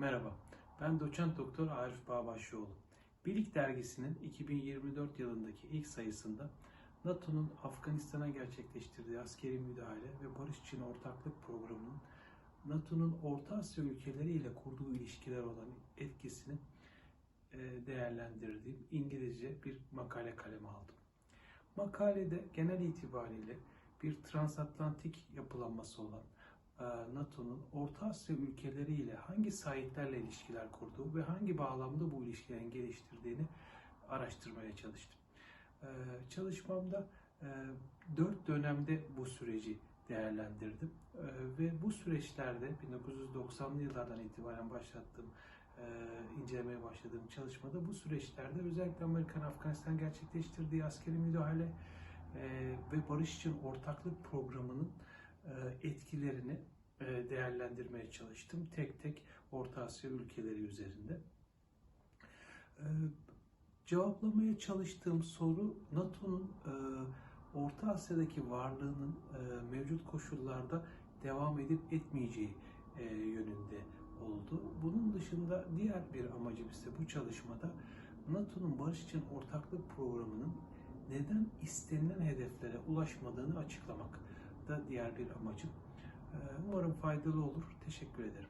Merhaba, ben doçent doktor Arif Bağbaşçıoğlu. Bilik dergisinin 2024 yılındaki ilk sayısında NATO'nun Afganistan'a gerçekleştirdiği askeri müdahale ve barış için ortaklık programının NATO'nun Orta Asya ülkeleriyle kurduğu ilişkiler olan etkisini e, değerlendirdiğim İngilizce bir makale kaleme aldım. Makalede genel itibariyle bir transatlantik yapılanması olan NATO'nun Orta Asya ülkeleriyle hangi sahiplerle ilişkiler kurduğu ve hangi bağlamda bu ilişkilerin geliştirdiğini araştırmaya çalıştım. E, Çalışmamda e, dört dönemde bu süreci değerlendirdim E, ve bu süreçlerde 1990'lı yıllardan itibaren başlattığım e, incelemeye başladığım çalışmada bu süreçlerde özellikle Amerikan Afganistan gerçekleştirdiği askeri müdahale e, ve barış için ortaklık programının e, etkilerini e, değerlendirmeye çalıştım. Tek tek Orta Asya ülkeleri üzerinde. E, Cevaplamaya çalıştığım soru NATO'nun e, Orta Asya'daki varlığının e, mevcut koşullarda devam edip etmeyeceği e, yönünde oldu. Bunun dışında diğer bir amacım ise bu çalışmada NATO'nun barış için ortaklık programının neden istenilen hedeflere ulaşmadığını açıklamak da diğer bir amacım. Ee, Umarım faydalı olur. Teşekkür ederim.